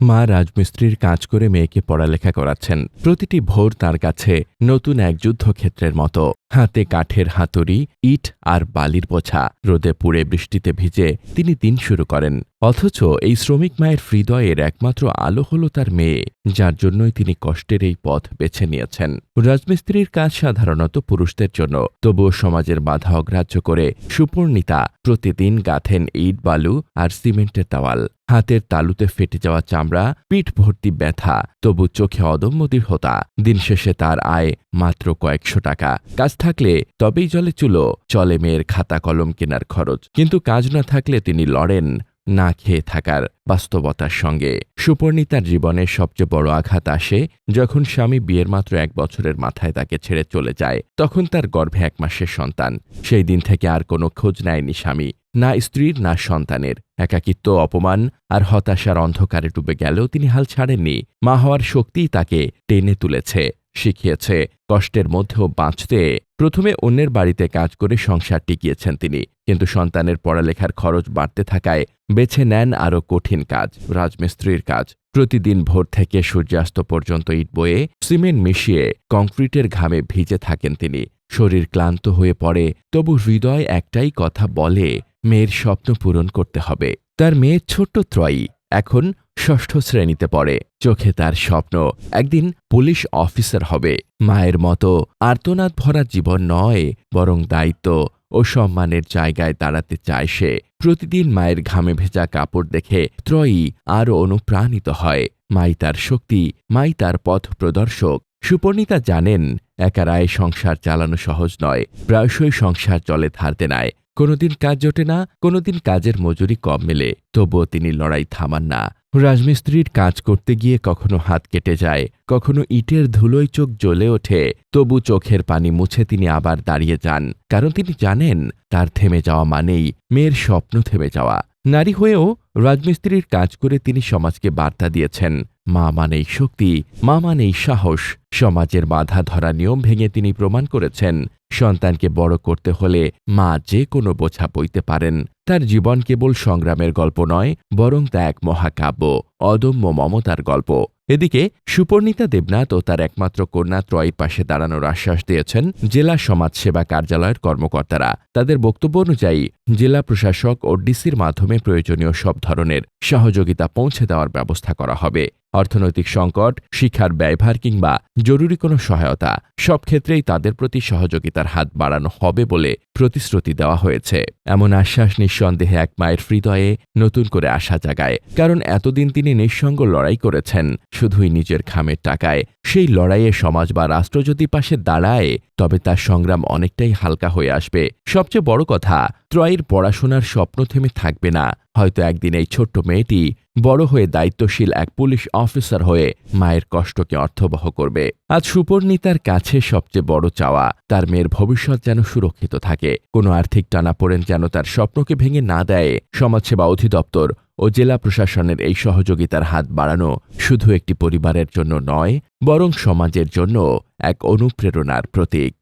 মা রাজমিস্ত্রির কাজ করে মেয়েকে পড়ালেখা করাচ্ছেন। প্রতিটি ভোর তার কাছে নতুন এক যুদ্ধক্ষেত্রের মতো। হাতে কাঠের হাতুড়ি, ইট আর বালির বোঝা। রোদে পুড়ে বৃষ্টিতে ভিজে তিনি দিন শুরু করেন। অথচ এই শ্রমিক মায়ের হৃদয়ের একমাত্র আলো হল তার মেয়ে, যার জন্যই তিনি কষ্টের এই পথ বেছে নিয়েছেন। রাজমিস্ত্রির কাজ সাধারণত পুরুষদের জন্য। তবুও সমাজের বাধা অগ্রাহ্য করে সুপর্ণিতা প্রতিদিন গাঁথেন ইট, বালু আর সিমেন্টের দেওয়াল হাতের তালুতে ফেটে যাওয়া চামড়া, পিঠ ভর্তি ব্যথা, তবু চোখে অদম্য দৃঢ়তা। দিন শেষে তার আয় মাত্র কয়েকশো টাকা। কাজ থাকলে তবেই জলে চুলো। চলে মেয়ের খাতা কলম কেনার খরচ। কিন্তু কাজ না থাকলে তিনি লড়েন না খেয়ে থাকার বাস্তবতার সঙ্গে। সুপর্ণিতার জীবনের সবচেয়ে বড় আঘাত আসে যখন স্বামী বিয়ের মাত্র এক বছরের মাথায় তাকে ছেড়ে চলে যায়। তখন তার গর্ভে এক মাসের সন্তান। সেই দিন থেকে আর কোনো খোঁজ নেয়নি স্বামী। না স্ত্রীর, না সন্তানের। একাকিত্ব, অপমান আর হতাশার অন্ধকারে ডুবে গেলেও তিনি হাল ছাড়েননি। মা হওয়ার শক্তিই তাকে টেনে তুলেছে। শিখিয়েছে। কষ্টের মধ্যেও বাঁচতে প্রথমে অন্যের বাড়িতে কাজ করে সংসার টিকিয়েছেন তিনি। কিন্তু সন্তানের পড়ালেখার খরচ বাড়তে থাকায় বেছে নেন আরও কঠিন কাজ, রাজমিস্ত্রির কাজ। প্রতিদিন ভোর থেকে সূর্যাস্ত পর্যন্ত ইট বয়ে সিমেন্ট মিশিয়ে কংক্রিটের ঘামে ভিজে থাকেন তিনি। শরীর ক্লান্ত হয়ে পড়ে, তবু হৃদয় একটাই কথা বলে, মেয়ের স্বপ্ন পূরণ করতে হবে। তার মেয়ে ছোট্ট ত্রয়ী, এখন ষষ্ঠ শ্রেণীতে পড়ে। চোখে তার স্বপ্ন, একদিন পুলিশ অফিসার হবে। মায়ের মতো আর্তনাদ ভরা জীবন নয়, বরং দায়িত্ব ও সম্মানের জায়গায় দাঁড়াতে চায় সে। প্রতিদিন মায়ের ঘামে ভেজা কাপড় দেখে ত্রয়ী আরও অনুপ্রাণিত হয়। মাই তার শক্তি, মাই তার পথ প্রদর্শক। সুপর্ণিতা জানেন একারায় সংসার চালানো সহজ নয়, প্রায়শই সংসার চলে ধারতে নেয় কোনোদিন কাজ জোটে না, কোনোদিন কাজের মজুরি কম মেলে, তবুও তিনি লড়াই থামান না। রাজমিস্ত্রির কাজ করতে গিয়ে কখনো হাত কেটে যায়, কখনো ইটের ধুলোয় চোখ জ্বলে ওঠে, তবু চোখের পানি মুছে তিনি আবার দাঁড়িয়ে যান। কারণ তিনি জানেন, তার থেমে যাওয়া মানেই মেয়ের স্বপ্ন থেমে যাওয়া। নারী হয়েও রাজমিস্ত্রির কাজ করে তিনি সমাজকে বার্তা দিয়েছেন। মা মানেই শক্তি, মা মানেই সাহস। সমাজের বাধা ধরা নিয়ম ভেঙে তিনি প্রমাণ করেছেন। সন্তানকে বড় করতে হলে মা যে কোনো বোঝা বইতে পারেন। তার জীবন কেবল সংগ্রামের গল্প নয়, বরং তা এক মহাকাব্য, অদম্য মমতার গল্প। এদিকে সুপর্ণিতা দেবনাথ ও তার একমাত্র কন্যা ত্রয়ের পাশে দাঁড়ানোর আশ্বাস দিয়েছেন জেলা সমাজসেবা কার্যালয়ের কর্মকর্তারা। তাদের বক্তব্য অনুযায়ী জেলা প্রশাসক ও ডিসির মাধ্যমে প্রয়োজনীয় সব ধরনের সহযোগিতা পৌঁছে দেওয়ার ব্যবস্থা করা হবে। অর্থনৈতিক সংকট, শিক্ষার ব্যয়ভার কিংবা জরুরি কোনো সহায়তা, সব ক্ষেত্রেই তাদের প্রতি সহযোগিতার হাত বাড়ানো হবে বলে প্রতিশ্রুতি দেওয়া হয়েছে। এমন আশ্বাস নিঃসন্দেহে এক মায়ের হৃদয়ে নতুন করে আশা জাগায়, কারণ এতদিন তিনি নিঃসঙ্গ লড়াই করেছেন, শুধুই নিজের খামের টাকায়। সেই লড়াইয়ে সমাজ বা রাষ্ট্র যদি পাশে দাঁড়ায়, তবে তার সংগ্রাম অনেকটাই হালকা হয়ে আসবে। সবচেয়ে বড় কথা ত্রয়ের পড়াশোনার স্বপ্ন থেমে থাকবে না। হয়তো একদিন এই ছোট্ট মেয়েটি বড় হয়ে দায়িত্বশীল এক পুলিশ অফিসার হয়ে মায়ের কষ্টকে অর্থবহ করবে। আজ সুপর্ণিতার কাছে সবচেয়ে বড় চাওয়া, তার মেয়ের ভবিষ্যৎ যেন সুরক্ষিত থাকে। কোনো আর্থিক টানাপোড়েন যেন তার স্বপ্নকে ভেঙে না দেয়। সমাজসেবা অধিদপ্তর ও জেলা প্রশাসনের এই সহযোগিতার হাত বাড়ানো শুধু একটি পরিবারের জন্য নয়, বরং সমাজের জন্য এক অনুপ্রেরণার প্রতীক।